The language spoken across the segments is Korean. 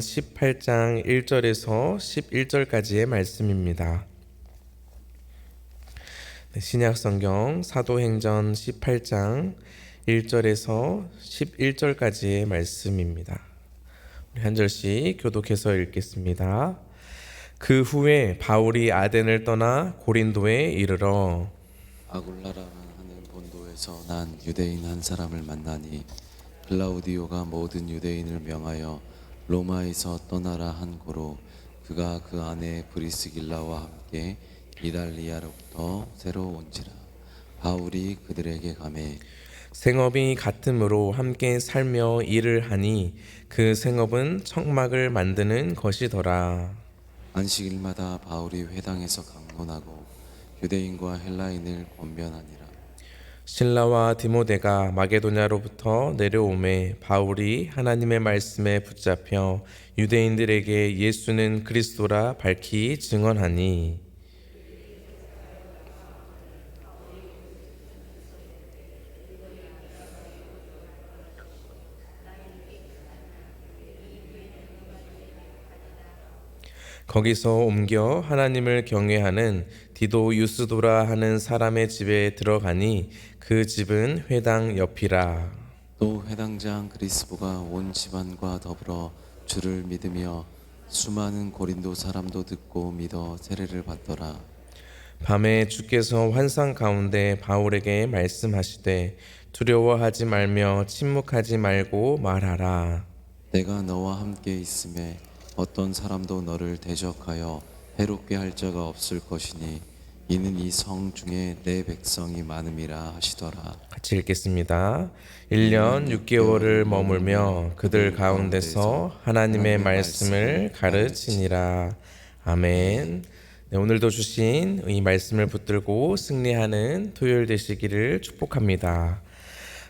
18장 1절에서 11절까지의 말씀입니다. 네, 신약 성경 사도행전 18장 1절에서 11절까지의 말씀입니다. 한 절씩 교독해서 읽겠습니다. 그 후에 바울이 아덴을 떠나 고린도에 이르러 아굴라라는 하는 본도에서 난 유대인 한 사람을 만나니 클라우디오가 모든 유대인을 명하여 로마에서 떠나라 한 고로 그가 그 안에 브리스길라와 함께 이달리아로부터 새로 온지라 바울이 그들에게 가매 생업이 같음으로 함께 살며 일을 하니 그 생업은 청막을 만드는 것이더라. 안식일마다 바울이 회당에서 강론하고 유대인과 헬라인을 권변하니라 신라와 디모데가 마게도냐로부터 내려오매 바울이 하나님의 말씀에 붙잡혀 유대인들에게 예수는 그리스도라 밝히 증언하니 거기서 옮겨 하나님을 경외하는 디도 유스도라 하는 사람의 집에 들어가니 그 집은 회당 옆이라. 또 회당장 그리스보가 온 집안과 더불어 주를 믿으며 수많은 고린도 사람도 듣고 믿어 세례를 받더라. 밤에 주께서 환상 가운데 바울에게 말씀하시되 두려워하지 말며 침묵하지 말고 말하라. 내가 너와 함께 있음에 어떤 사람도 너를 대적하여 해롭게 할 자가 없을 것이니 이는 이 성 중에 내 백성이 많음이라 하시더라. 같이 읽겠습니다. 1년 6개월을 머물며 그들 가운데서 하나님의 말씀을 가르치니라. 아멘. 네, 오늘도 주신 이 말씀을 붙들고 승리하는 토요일 되시기를 축복합니다.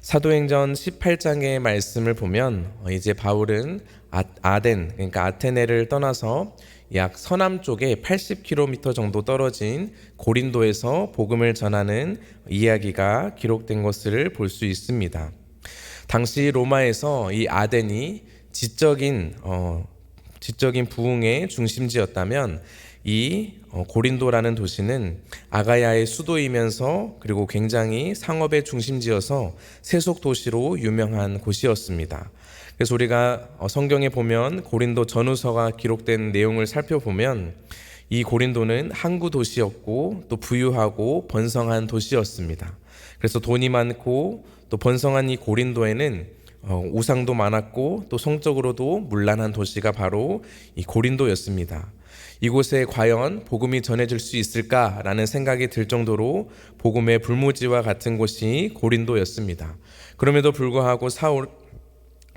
사도행전 18장의 말씀을 보면 어, 이제 바울은 아, 아덴 그러니까 아테네를 떠나서 약 서남 쪽에 80km 정도 떨어진 고린도에서 복음을 전하는 이야기가 기록된 것을 볼 수 있습니다. 당시 로마에서 이 아덴이 지적인 어, 지적인 부흥의 중심지였다면 이 어, 고린도라는 도시는 아가야의 수도이면서 그리고 굉장히 상업의 중심지여서 세속 도시로 유명한 곳이었습니다. 그래서 우리가 어, 성경에 보면 고린도 전후서가 기록된 내용을 살펴보면 이 고린도는 항구 도시였고 또 부유하고 번성한 도시였습니다. 그래서 돈이 많고 또 번성한 이 고린도에는 어, 우상도 많았고 또 성적으로도 문란한 도시가 바로 이 고린도였습니다. 이곳에 과연 복음이 전해질 수 있을까라는 생각이 들 정도로 복음의 불모지와 같은 곳이 고린도였습니다. 그럼에도 불구하고 사울,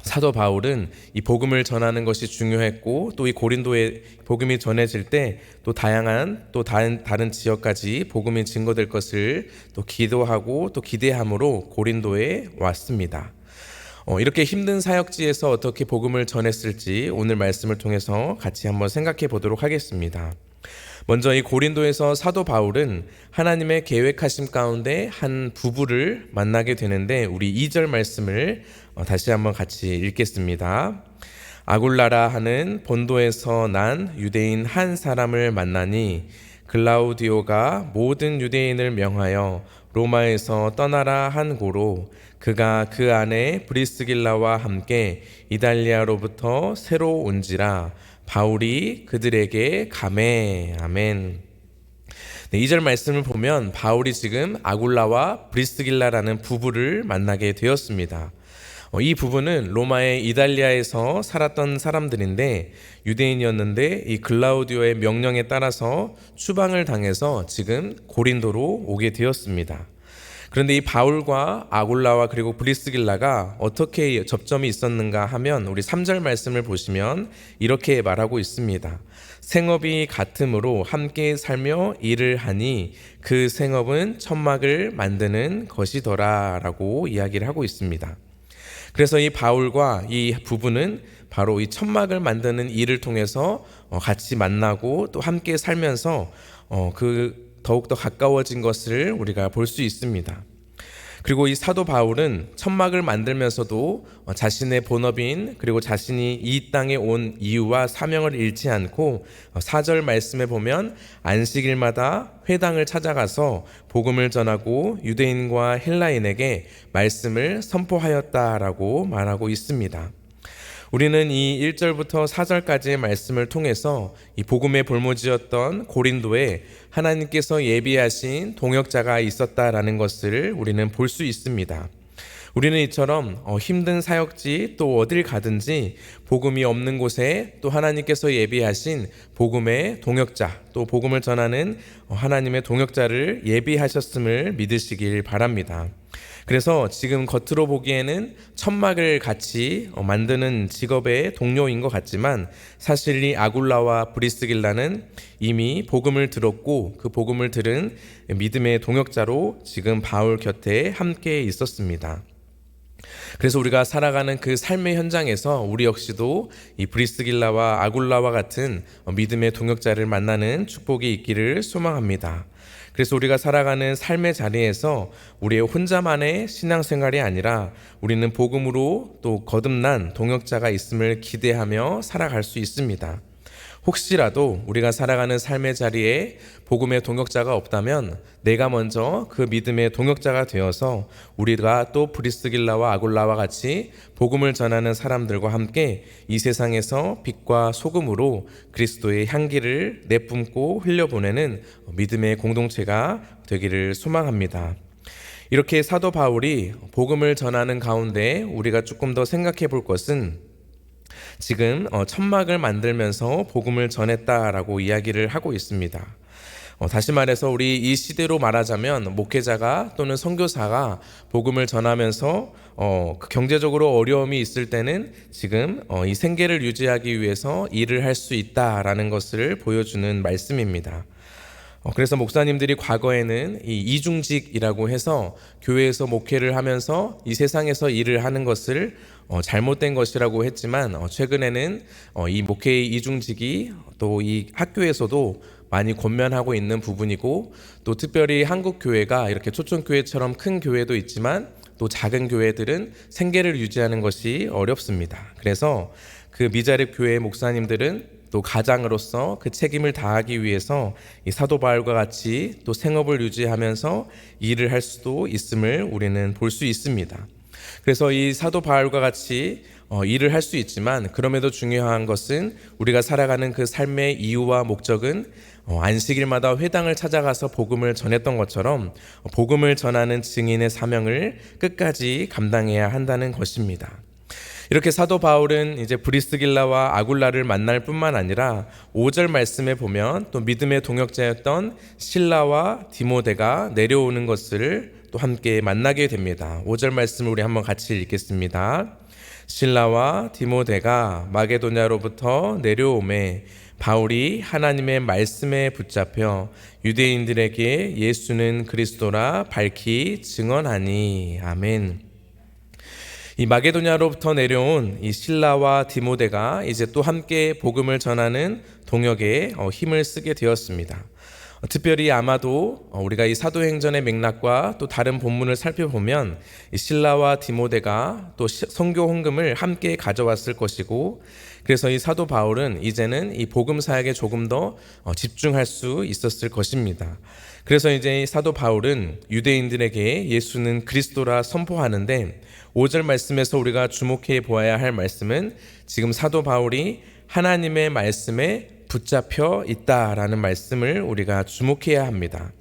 사도 바울은 이 복음을 전하는 것이 중요했고 또 이 고린도에 복음이 전해질 때 또 다양한 또 다른 다른 지역까지 복음이 증거될 것을 또 기도하고 또 기대함으로 고린도에 왔습니다. 어, 이렇게 힘든 사역지에서 어떻게 복음을 전했을지 오늘 말씀을 통해서 같이 한번 생각해 보도록 하겠습니다. 먼저 이 고린도에서 사도 바울은 하나님의 계획하심 가운데 한 부부를 만나게 되는데 우리 2절 말씀을 어, 다시 한번 같이 읽겠습니다. 아굴라라 하는 본도에서 난 유대인 한 사람을 만나니 글라우디오가 모든 유대인을 명하여 로마에서 떠나라 한 고로 그가 그 안에 브리스길라와 함께 이달리아로부터 새로 온지라 바울이 그들에게 감해 아멘. 네, 2절 말씀을 보면 바울이 지금 아굴라와 브리스길라라는 부부를 만나게 되었습니다. 어, 이 부부는 로마의 이달리아에서 살았던 사람들인데 유대인이었는데 이 글라우디오의 명령에 따라서 추방을 당해서 지금 고린도로 오게 되었습니다. 그런데 이 바울과 아굴라와 그리고 브리스길라가 어떻게 접점이 있었는가 하면 우리 3절 말씀을 보시면 이렇게 말하고 있습니다. 생업이 같음으로 함께 살며 일을 하니 그 생업은 천막을 만드는 것이더라라고 이야기를 하고 있습니다. 그래서 이 바울과 이 부부는 바로 이 천막을 만드는 일을 통해서 어, 같이 만나고 또 함께 살면서 어, 그 더욱더 가까워진 것을 우리가 볼 수 있습니다. 그리고 이 사도 바울은 천막을 만들면서도 어, 자신의 본업인 그리고 자신이 이 땅에 온 이유와 사명을 잃지 않고 어, 사절 말씀에 보면 안식일마다 회당을 찾아가서 복음을 전하고 유대인과 헬라인에게 말씀을 선포하였다라고 말하고 있습니다. 우리는 이 1절부터 4절까지의 말씀을 통해서 이 복음의 볼모지였던 고린도에 하나님께서 예비하신 동역자가 있었다라는 것을 우리는 볼 수 있습니다. 우리는 이처럼 어, 힘든 사역지 또 어딜 가든지 복음이 없는 곳에 또 하나님께서 예비하신 복음의 동역자 또 복음을 전하는 어, 하나님의 동역자를 예비하셨음을 믿으시길 바랍니다. 그래서 지금 겉으로 보기에는 천막을 같이 어, 만드는 직업의 동료인 것 같지만 사실 이 아굴라와 브리스길라는 이미 복음을 들었고 그 복음을 들은 믿음의 동역자로 지금 바울 곁에 함께 있었습니다. 그래서 우리가 살아가는 그 삶의 현장에서 우리 역시도 이 브리스길라와 아굴라와 같은 믿음의 동역자를 만나는 축복이 있기를 소망합니다. 그래서 우리가 살아가는 삶의 자리에서 우리의 혼자만의 신앙생활이 아니라 우리는 복음으로 또 거듭난 동역자가 있음을 기대하며 살아갈 수 있습니다. 혹시라도 우리가 살아가는 삶의 자리에 복음의 동역자가 없다면 내가 먼저 그 믿음의 동역자가 되어서 우리가 또 브리스길라와 아굴라와 같이 복음을 전하는 사람들과 함께 이 세상에서 빛과 소금으로 그리스도의 향기를 내뿜고 흘려보내는 믿음의 공동체가 되기를 소망합니다. 이렇게 사도 바울이 복음을 전하는 가운데 우리가 조금 더 생각해 볼 것은 지금 어, 천막을 만들면서 복음을 전했다라고 이야기를 하고 있습니다. 어, 다시 말해서 우리 이 시대로 말하자면 목회자가 또는 선교사가 복음을 전하면서 어, 그 경제적으로 어려움이 있을 때는 지금 어, 이 생계를 유지하기 위해서 일을 할 수 있다라는 것을 보여주는 말씀입니다. 어, 그래서 목사님들이 과거에는 이 이중직이라고 해서 교회에서 목회를 하면서 이 세상에서 일을 하는 것을 어, 잘못된 것이라고 했지만 어, 최근에는 어, 이 목회의 이중직이 또 이 학교에서도 많이 권면하고 있는 부분이고 또 특별히 한국 교회가 이렇게 초청 교회처럼 큰 교회도 있지만 또 작은 교회들은 생계를 유지하는 것이 어렵습니다. 그래서 그 미자립 교회 목사님들은 또 가장으로서 그 책임을 다하기 위해서 이 사도 바울과 같이 또 생업을 유지하면서 일을 할 수도 있음을 우리는 볼 수 있습니다. 그래서 이 사도 바울과 같이 어, 일을 할 수 있지만 그럼에도 중요한 것은 우리가 살아가는 그 삶의 이유와 목적은 어, 안식일마다 회당을 찾아가서 복음을 전했던 것처럼 어, 복음을 전하는 증인의 사명을 끝까지 감당해야 한다는 것입니다. 이렇게 사도 바울은 이제 브리스길라와 아굴라를 만날 뿐만 아니라 5절 말씀에 보면 또 믿음의 동역자였던 신라와 디모데가 내려오는 것을 또 함께 만나게 됩니다. 5절 말씀을 우리 한번 같이 읽겠습니다. 신라와 디모데가 마게도냐로부터 내려오매 바울이 하나님의 말씀에 붙잡혀 유대인들에게 예수는 그리스도라 밝히 증언하니 아멘. 이 마게도냐로부터 내려온 이 신라와 디모데가 이제 또 함께 복음을 전하는 동역에 어, 힘을 쓰게 되었습니다. 어, 특별히 아마도 어, 우리가 이 사도행전의 맥락과 또 다른 본문을 살펴보면 이 신라와 디모데가 또 성교 헌금을 함께 가져왔을 것이고 그래서 이 사도 바울은 이제는 이 복음 사역에 조금 더 집중할 수 있었을 것입니다. 그래서 이제 사도 바울은 유대인들에게 예수는 그리스도라 선포하는데 5절 말씀에서 우리가 주목해 보아야 할 말씀은 지금 사도 바울이 하나님의 말씀에 붙잡혀 있다라는 말씀을 우리가 주목해야 합니다.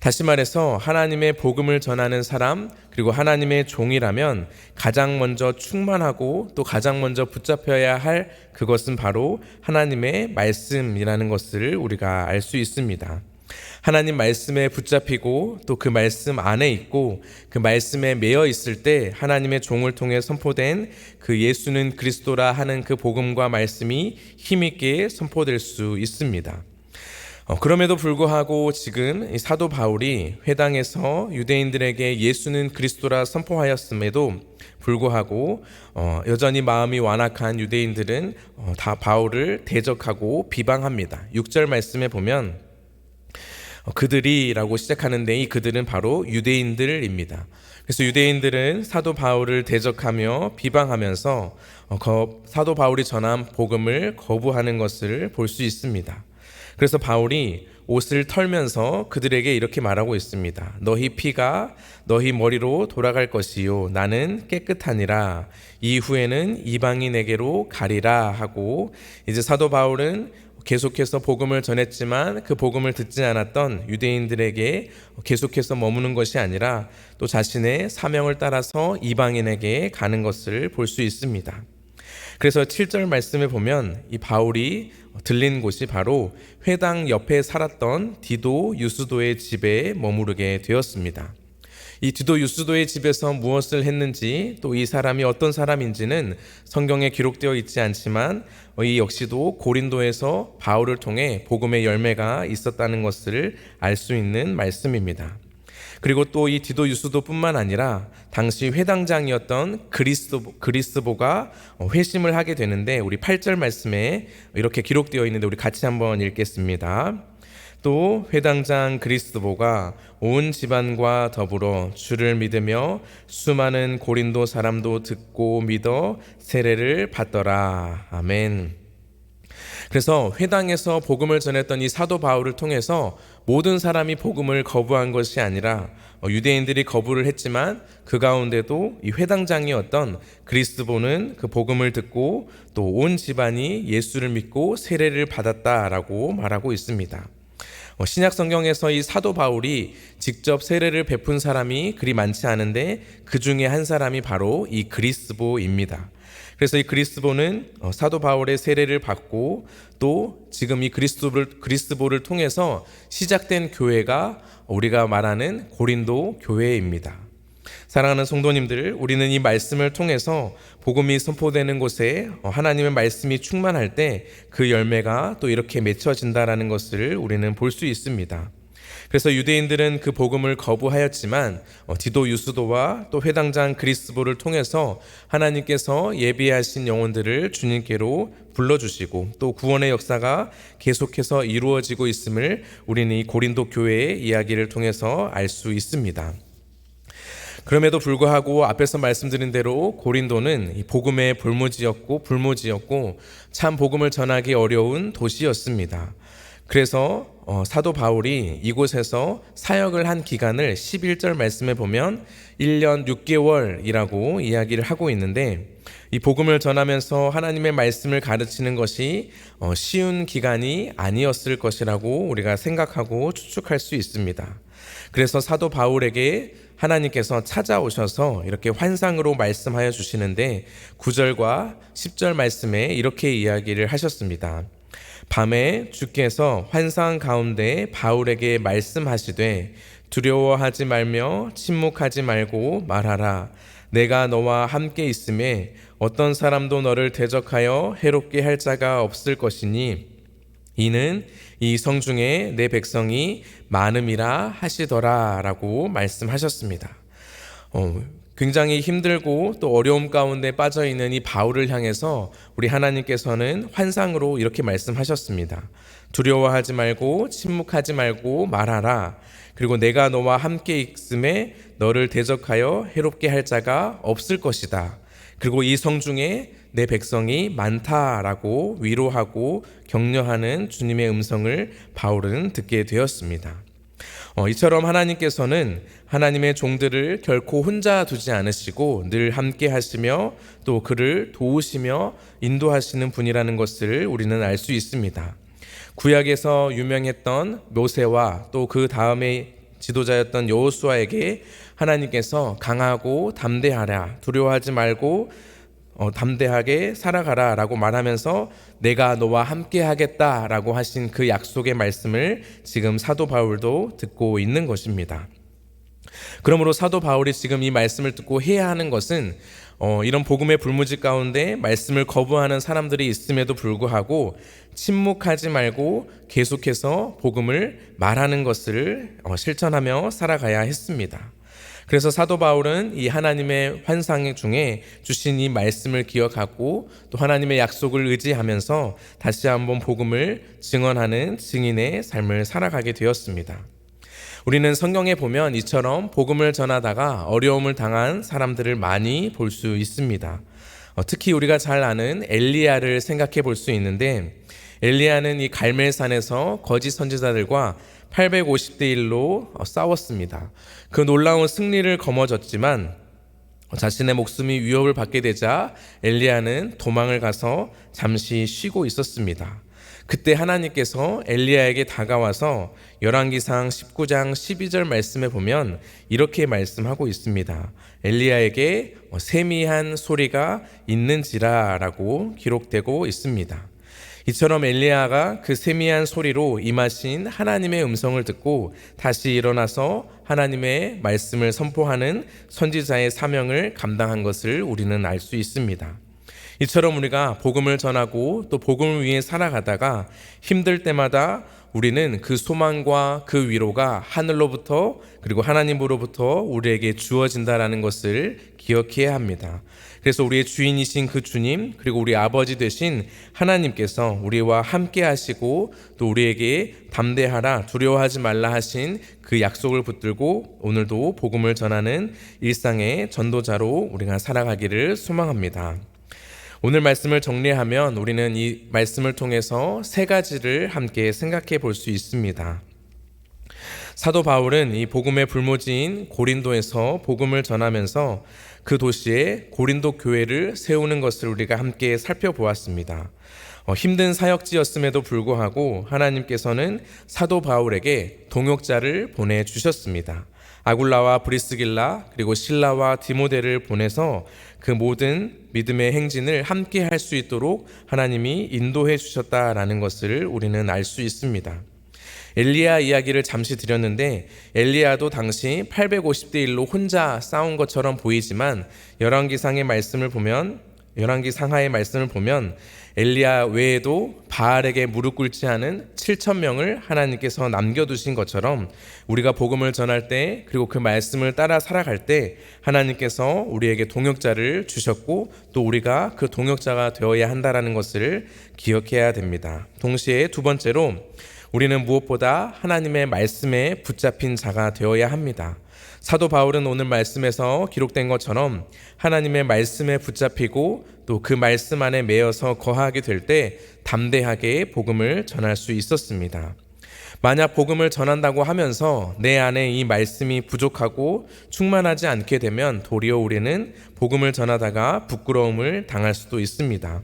다시 말해서 하나님의 복음을 전하는 사람 그리고 하나님의 종이라면 가장 먼저 충만하고 또 가장 먼저 붙잡혀야 할 그것은 바로 하나님의 말씀이라는 것을 우리가 알 수 있습니다. 하나님 말씀에 붙잡히고 또 그 말씀 안에 있고 그 말씀에 매여 있을 때 하나님의 종을 통해 선포된 그 예수는 그리스도라 하는 그 복음과 말씀이 힘있게 선포될 수 있습니다. 어, 그럼에도 불구하고 지금 사도 바울이 회당에서 유대인들에게 예수는 그리스도라 선포하였음에도 불구하고 어, 여전히 마음이 완악한 유대인들은 어, 다 바울을 대적하고 비방합니다. 6절 말씀에 보면 그들이라고 시작하는데 이 그들은 바로 유대인들입니다. 그래서 유대인들은 사도 바울을 대적하며 비방하면서 어, 거- 사도 바울이 전한 복음을 거부하는 것을 볼 수 있습니다. 그래서 바울이 옷을 털면서 그들에게 이렇게 말하고 있습니다. 너희 피가 너희 머리로 돌아갈 것이요 나는 깨끗하니라 이후에는 이방인에게로 가리라 하고 이제 사도 바울은 계속해서 복음을 전했지만 그 복음을 듣지 않았던 유대인들에게 계속해서 머무는 것이 아니라 또 자신의 사명을 따라서 이방인에게 가는 것을 볼 수 있습니다. 그래서 7절 말씀에 보면 이 바울이 들린 곳이 바로 회당 옆에 살았던 디도 유스도의 집에 머무르게 되었습니다. 이 디도 유스도의 집에서 무엇을 했는지 또 이 사람이 어떤 사람인지는 성경에 기록되어 있지 않지만 이 역시도 고린도에서 바울을 통해 복음의 열매가 있었다는 것을 알 수 있는 말씀입니다. 그리고 또 이 디도 유스도뿐만 아니라 당시 회당장이었던 그리스도 그리스보가 회심을 하게 되는데 우리 8절 말씀에 이렇게 기록되어 있는데 우리 같이 한번 읽겠습니다. 또 회당장 그리스도보가 온 집안과 더불어 주를 믿으며 수많은 고린도 사람도 듣고 믿어 세례를 받더라. 아멘. 그래서 회당에서 복음을 전했던 이 사도 바울을 통해서 모든 사람이 복음을 거부한 것이 아니라 어, 유대인들이 거부를 했지만 그 가운데도 이 회당장이었던 그리스도는 그 복음을 듣고 또 온 집안이 예수를 믿고 세례를 받았다라고 말하고 있습니다. 어, 신약 성경에서 이 사도 바울이 직접 세례를 베푼 사람이 그리 많지 않은데 그 중에 한 사람이 바로 이 그리스보입니다. 그래서 이 그리스보는 어, 사도 바울의 세례를 받고 또 지금 이 그리스도를 그리스보를 통해서 시작된 교회가 우리가 말하는 고린도 교회입니다. 사랑하는 성도님들, 우리는 이 말씀을 통해서 복음이 선포되는 곳에 어, 하나님의 말씀이 충만할 때 그 열매가 또 이렇게 맺혀진다라는 것을 우리는 볼 수 있습니다. 그래서 유대인들은 그 복음을 거부하였지만 어, 디도 유스도와 또 회당장 그리스보를 통해서 하나님께서 예비하신 영혼들을 주님께로 불러주시고 또 구원의 역사가 계속해서 이루어지고 있음을 우리는 이 고린도 교회의 이야기를 통해서 알 수 있습니다. 그럼에도 불구하고 앞에서 말씀드린 대로 고린도는 이 복음의 볼모지였고 불모지였고 참 복음을 전하기 어려운 도시였습니다. 그래서 어, 사도 바울이 이곳에서 사역을 한 기간을 11절 말씀에 보면 1년 6개월이라고 이야기를 하고 있는데 이 복음을 전하면서 하나님의 말씀을 가르치는 것이 어, 쉬운 기간이 아니었을 것이라고 우리가 생각하고 추측할 수 있습니다. 그래서 사도 바울에게 하나님께서 찾아오셔서 이렇게 환상으로 말씀하여 주시는데 9절과 10절 말씀에 이렇게 이야기를 하셨습니다. 밤에 주께서 환상 가운데 바울에게 말씀하시되 두려워하지 말며 침묵하지 말고 말하라. 내가 너와 함께 있음에 어떤 사람도 너를 대적하여 해롭게 할 자가 없을 것이니 이는 이 성 중에 내 백성이 많음이라 하시더라라고 말씀하셨습니다. 어, 굉장히 힘들고 또 어려움 가운데 빠져 있는 이 바울을 향해서 우리 하나님께서는 환상으로 이렇게 말씀하셨습니다. 두려워하지 말고 침묵하지 말고 말하라. 그리고 내가 너와 함께 있음에 너를 대적하여 해롭게 할 자가 없을 것이다. 그리고 이 성 중에 내 백성이 많다라고 위로하고 격려하는 주님의 음성을 바울은 듣게 되었습니다. 어, 이처럼 하나님께서는 하나님의 종들을 결코 혼자 두지 않으시고 늘 함께 하시며 또 그를 도우시며 인도하시는 분이라는 것을 우리는 알 수 있습니다. 구약에서 유명했던 모세와 또 그 다음에 지도자였던 여호수아에게 하나님께서 강하고 담대하라 두려워하지 말고 어, 담대하게 살아가라 라고 말하면서 내가 너와 함께 하겠다 라고 하신 그 약속의 말씀을 지금 사도 바울도 듣고 있는 것입니다. 그러므로 사도 바울이 지금 이 말씀을 듣고 해야 하는 것은 어, 이런 복음의 불무지 가운데 말씀을 거부하는 사람들이 있음에도 불구하고 침묵하지 말고 계속해서 복음을 말하는 것을 어, 실천하며 살아가야 했습니다. 그래서 사도 바울은 이 하나님의 환상 중에 주신 이 말씀을 기억하고 또 하나님의 약속을 의지하면서 다시 한번 복음을 증언하는 증인의 삶을 살아가게 되었습니다. 우리는 성경에 보면 이처럼 복음을 전하다가 어려움을 당한 사람들을 많이 볼 수 있습니다. 어, 특히 우리가 잘 아는 엘리야를 생각해 볼 수 있는데 엘리야는 이 갈멜산에서 거짓 선지자들과 850대 1로 싸웠습니다. 그 놀라운 승리를 거머쥐었지만 자신의 목숨이 위협을 받게 되자 엘리야는 도망을 가서 잠시 쉬고 있었습니다. 그때 하나님께서 엘리야에게 다가와서 열왕기상 19장 12절 말씀에 보면 이렇게 말씀하고 있습니다. 엘리야에게 세미한 소리가 있는지라라고 기록되고 있습니다. 이처럼 엘리야가 그 세미한 소리로 임하신 하나님의 음성을 듣고 다시 일어나서 하나님의 말씀을 선포하는 선지자의 사명을 감당한 것을 우리는 알 수 있습니다. 이처럼 우리가 복음을 전하고 또 복음을 위해 살아가다가 힘들 때마다 우리는 그 소망과 그 위로가 하늘로부터 그리고 하나님으로부터 우리에게 주어진다라는 것을 기억해야 합니다. 그래서 우리의 주인이신 그 주님 그리고 우리 아버지 되신 하나님께서 우리와 함께 하시고 또 우리에게 담대하라 두려워하지 말라 하신 그 약속을 붙들고 오늘도 복음을 전하는 일상의 전도자로 우리가 살아가기를 소망합니다. 오늘 말씀을 정리하면 우리는 이 말씀을 통해서 세 가지를 함께 생각해 볼 수 있습니다. 사도 바울은 이 복음의 불모지인 고린도에서 복음을 전하면서 그 도시에 고린도 교회를 세우는 것을 우리가 함께 살펴보았습니다. 어, 힘든 사역지였음에도 불구하고 하나님께서는 사도 바울에게 동역자를 보내주셨습니다. 아굴라와 브리스길라 그리고 신라와 디모데를 보내서 그 모든 믿음의 행진을 함께 할 수 있도록 하나님이 인도해 주셨다라는 것을 우리는 알 수 있습니다. 엘리야 이야기를 잠시 드렸는데 엘리야도 당시 850대 1로 혼자 싸운 것처럼 보이지만 열왕기상의 말씀을 보면 열왕기 상하의 말씀을 보면 엘리야 외에도 바알에게 무릎 꿇지 않은 7천 명을 하나님께서 남겨두신 것처럼 우리가 복음을 전할 때 그리고 그 말씀을 따라 살아갈 때 하나님께서 우리에게 동역자를 주셨고 또 우리가 그 동역자가 되어야 한다라는 것을 기억해야 됩니다. 동시에 두 번째로 우리는 무엇보다 하나님의 말씀에 붙잡힌 자가 되어야 합니다. 사도 바울은 오늘 말씀에서 기록된 것처럼 하나님의 말씀에 붙잡히고 또 그 말씀 안에 매여서 거하게 될 때 담대하게 복음을 전할 수 있었습니다. 만약 복음을 전한다고 하면서 내 안에 이 말씀이 부족하고 충만하지 않게 되면 도리어 우리는 복음을 전하다가 부끄러움을 당할 수도 있습니다.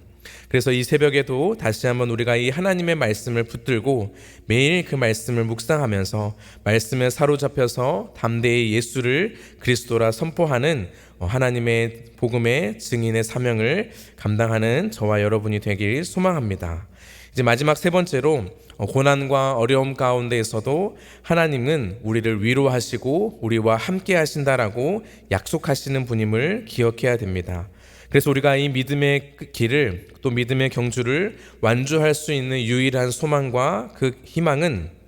그래서 이 새벽에도 다시 한번 우리가 이 하나님의 말씀을 붙들고 매일 그 말씀을 묵상하면서 말씀에 사로잡혀서 담대히 예수를 그리스도라 선포하는 하나님의 복음의 증인의 사명을 감당하는 저와 여러분이 되길 소망합니다. 이제 마지막 세 번째로 고난과 어려움 가운데에서도 하나님은 우리를 위로하시고 우리와 함께 하신다라고 약속하시는 분임을 기억해야 됩니다. 그래서 우리가 이 믿음의 길을 또 믿음의 경주를 완주할 수 있는 유일한 소망과 그 희망은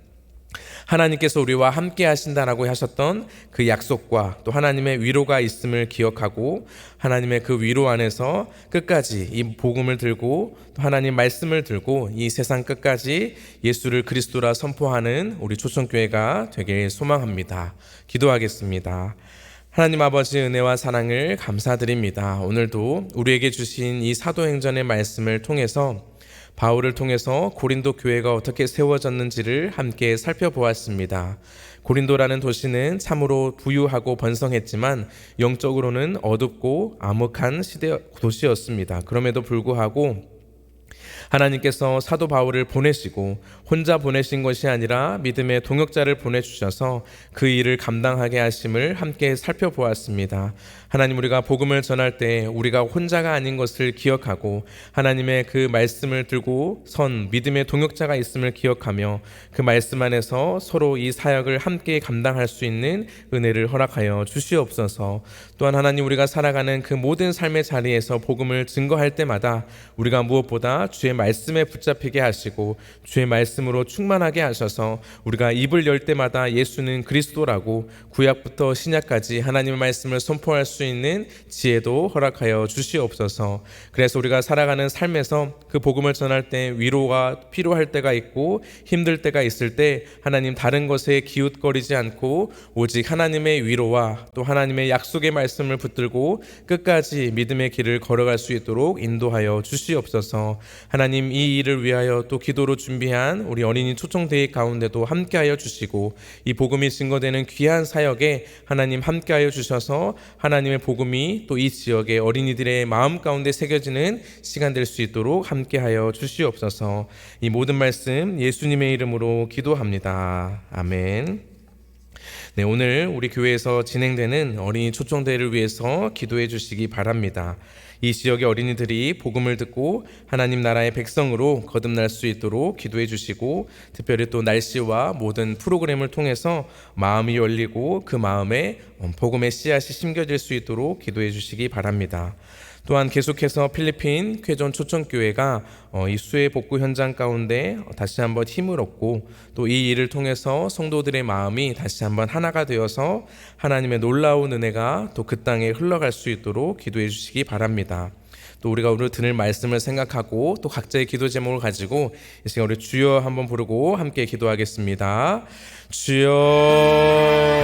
하나님께서 우리와 함께 하신다라고 하셨던 그 약속과 또 하나님의 위로가 있음을 기억하고 하나님의 그 위로 안에서 끝까지 이 복음을 들고 또 하나님 말씀을 들고 이 세상 끝까지 예수를 그리스도라 선포하는 우리 초청교회가 되길 소망합니다. 기도하겠습니다. 하나님 아버지 은혜와 사랑을 감사드립니다. 오늘도 우리에게 주신 이 사도행전의 말씀을 통해서 바울을 통해서 고린도 교회가 어떻게 세워졌는지를 함께 살펴보았습니다. 고린도라는 도시는 참으로 부유하고 번성했지만 영적으로는 어둡고 암흑한 시대 도시였습니다. 그럼에도 불구하고 하나님께서 사도 바울을 보내시고 혼자 보내신 것이 아니라 믿음의 동역자를 보내주셔서 그 일을 감당하게 하심을 함께 살펴보았습니다. 하나님 우리가 복음을 전할 때 우리가 혼자가 아닌 것을 기억하고 하나님의 그 말씀을 들고 선 믿음의 동역자가 있음을 기억하며 그 말씀 안에서 서로 이 사역을 함께 감당할 수 있는 은혜를 허락하여 주시옵소서. 또한 하나님 우리가 살아가는 그 모든 삶의 자리에서 복음을 증거할 때마다 우리가 무엇보다 주의 말씀에 붙잡히게 하시고 주의 말씀 으로 충만하게 하셔서 우리가 입을 열 때마다 예수는 그리스도라고 구약부터 신약까지 하나님의 말씀을 선포할 수 있는 지혜도 허락하여 주시옵소서. 그래서 우리가 살아가는 삶에서 그 복음을 전할 때 위로가 필요할 때가 있고 힘들 때가 있을 때 하나님 다른 것에 기웃거리지 않고 오직 하나님의 위로와 또 하나님의 약속의 말씀을 붙들고 끝까지 믿음의 길을 걸어갈 수 있도록 인도하여 주시옵소서. 하나님 이 일을 위하여 또 기도로 준비한 우리 어린이 초청대회 가운데도 함께하여 주시고 이 복음이 증거되는 귀한 사역에 하나님 함께하여 주셔서 하나님의 복음이 또 이 지역의 어린이들의 마음 가운데 새겨지는 시간 될 수 있도록 함께하여 주시옵소서. 이 모든 말씀 예수님의 이름으로 기도합니다. 아멘. 네, 오늘 우리 교회에서 진행되는 어린이 초청대회를 위해서 기도해 주시기 바랍니다. 이 지역의 어린이들이 복음을 듣고 하나님 나라의 백성으로 거듭날 수 있도록 기도해 주시고 특별히 또 날씨와 모든 프로그램을 통해서 마음이 열리고 그 마음에 복음의 씨앗이 심겨질 수 있도록 기도해 주시기 바랍니다. 또한 계속해서 필리핀 쾌전 초청교회가 어, 이 수해 복구 현장 가운데 다시 한번 힘을 얻고 또 이 일을 통해서 성도들의 마음이 다시 한번 하나가 되어서 하나님의 놀라운 은혜가 또 그 땅에 흘러갈 수 있도록 기도해 주시기 바랍니다. 또 우리가 오늘 들을 말씀을 생각하고 또 각자의 기도 제목을 가지고 이 시간 우리 주여 한번 부르고 함께 기도하겠습니다. 주여